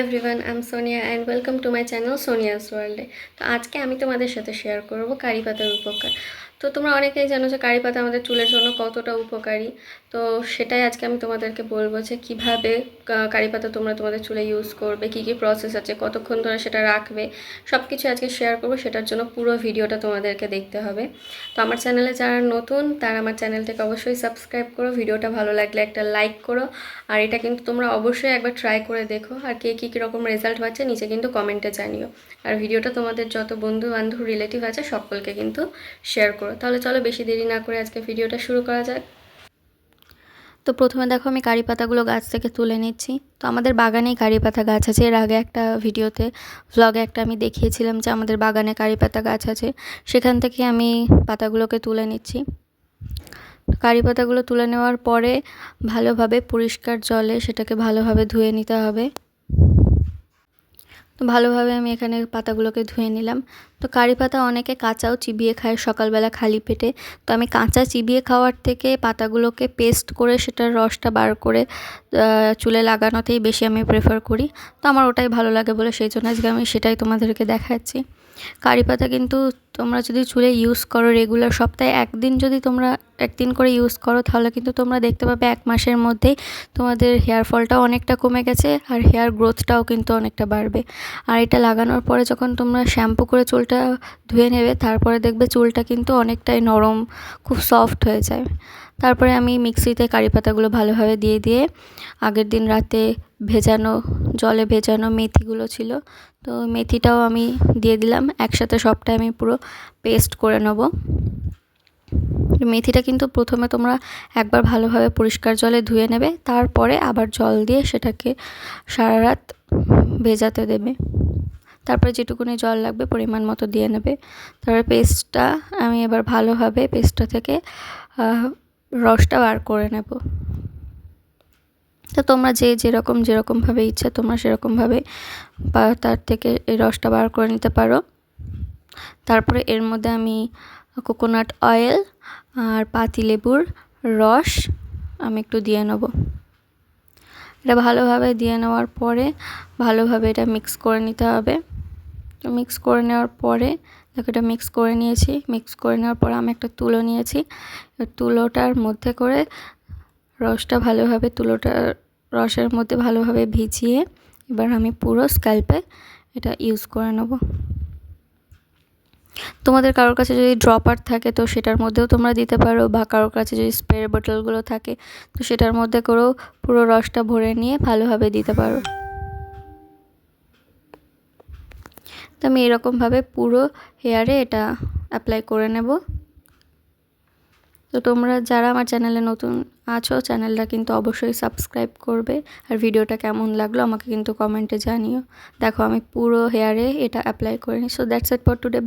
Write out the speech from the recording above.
Everyone I'm Sonia and welcome to my channel Sonia's ওয়ার্ল্ডে তো আজকে আমি তোমাদের সাথে শেয়ার করব কারি পাতার উপকার। তো তোমরা অনেকেই জানো যে কারি পাতা আমাদের চুলের জন্য কতটা উপকারী। তো সেটাই আজকে আমি তোমাদেরকে বলব যে কীভাবে কারি পাতা তোমরা তোমাদের চুলে ইউজ করবে, কী কী প্রসেস আছে, কতক্ষণ ধরে সেটা রাখবে সব কিছু আজকে শেয়ার করব, সেটার জন্য পুরো ভিডিওটা তোমাদেরকে দেখতে হবে। তো আমার চ্যানেলে যারা নতুন, তারা আমার চ্যানেলটাকে অবশ্যই সাবস্ক্রাইব করো, ভিডিওটা ভালো লাগলে একটা লাইক করো, আর এটা কিন্তু তোমরা অবশ্যই একবার ট্রাই করে দেখো, আর কে, কী, কীরকম রেজাল্ট হচ্ছে নিচে কিন্তু কমেন্টে জানিও। আর ভিডিওটা তোমাদের যত বন্ধু বান্ধব রিলেটিভ আছে, সকলকে কিন্তু শেয়ার করো। তাহলে চলো বেশি দেরি না করে আজকে ভিডিওটা শুরু করা যাক। তো প্রথমে দেখো আমি কারি পাতাগুলো গাছ থেকে তুলে নিচ্ছি। তো আমাদের বাগানেই কারি পাতা গাছ আছে। এর আগে একটা ভিডিওতে ভ্লগে একটা আমি দেখিয়েছিলাম যে আমাদের বাগানে কারি পাতা গাছ আছে। সেখান থেকে আমি পাতাগুলোকে তুলে নিচ্ছি। কারি পাতাগুলো তুলে নেওয়ার পরে ভালোভাবে পরিষ্কার জলে সেটাকে ভালোভাবে ধুয়ে নিতে হবে। তো ভালোভাবে আমি এখানে পাতাগুলোকে ধুয়ে নিলাম। তো কারি পাতা অনেকে কাঁচাও চিবিয়ে খায় সকালবেলা খালি পেটে। তো আমি কাঁচা চিবিয়ে খাওয়ার থেকে পাতাগুলোকে পেস্ট করে সেটার রসটা বার করে চুলে লাগানোতেই বেশি আমি প্রেফার করি। তো আমার ওটাই ভালো লাগে বলে সেই জন্য আজকে আমি সেটাই তোমাদেরকে দেখাচ্ছি। কারি পাতা কিন্তু তোমরা যদি চুলে ইউজ করো রেগুলার সপ্তাহে একদিন যদি তোমরা একদিন করে ইউজ করো, তাহলে কিন্তু তোমরা দেখতে পাবে এক মাসের মধ্যেই তোমাদের হেয়ার ফলটাও অনেকটা কমে গেছে আর হেয়ার গ্রোথটাও কিন্তু অনেকটা বাড়বে। আর এটা লাগানোর পরে যখন তোমরা শ্যাম্পু করে চুলটা ধুয়ে নেবে, তারপরে দেখবে চুলটা কিন্তু অনেকটাই নরম, খুব সফট হয়ে যায়। তারপরে আমি মিক্সিতে কারি পাতাগুলো ভালোভাবে দিয়ে দিয়ে আগের দিন রাতে ভেজানো, জলে ভেজানো মেথিগুলো ছিল। তো মেথিটাও আমি দিয়ে দিলাম। একসাথে সবটা আমি পুরো পেস্ট করে নেব। মেথিটা কিন্তু প্রথমে তোমরা একবার ভালোভাবে পরিষ্কার জলে ধুয়ে নেবে, তারপরে আবার জল দিয়ে সেটাকে সারা রাত ভেজাতে দেবে। তারপরে যেটুকুনি জল লাগবে পরিমাণ মতো দিয়ে নেবে। তারপরে পেস্টটা আমি এবার ভালোভাবে, পেস্টটা থেকে রসটা বার করে নেব। তো তোমরা যে যেরকম যেরকমভাবে ইচ্ছা তোমরা সেরকমভাবে বা তার থেকে এই রসটা বার করে নিতে পারো। তারপরে এর মধ্যে আমি কোকোনাট অয়েল আর পাতিলেবুর রস আমি একটু দিয়ে নেব। এটা ভালোভাবে দিয়ে নেওয়ার পরে ভালোভাবে এটা মিক্স করে নিতে হবে। তো মিক্স করে নেওয়ার পরে দেখো এটা মিক্স করে নিয়েছি। মিক্স করে নেওয়ার পরে আমি একটা তুলো নিয়েছি। তুলোটার মধ্যে করে রসটা ভালোভাবে তুলোটার রসের মধ্যে ভালোভাবে ভিজিয়ে এবার আমি পুরো স্ক্যাল্পে এটা ইউজ করে নেব। তোমাদের কারোর কাছে যদি ড্রপার থাকে তো সেটার মধ্যেও তোমরা দিতে পারো বা কারোর কাছে যদি স্প্রে বোতলগুলো থাকে তো সেটার মধ্যে করেও পুরো রসটা ভরে নিয়ে ভালোভাবে দিতে পারো। তো আমি এরকমভাবে পুরো হেয়ারে এটা অ্যাপ্লাই করে নেব। তো তোমরা যারা আমার চ্যানেলে নতুন আছো চ্যানেলটা কিন্তু অবশ্যই সাবস্ক্রাইব করবে। আর ভিডিওটা কেমন লাগল আমাকে কিন্তু কমেন্টে জানিও। দেখো, আমি পুরো হেয়ারে এটা অ্যাপ্লাই করে নিই so that's it for today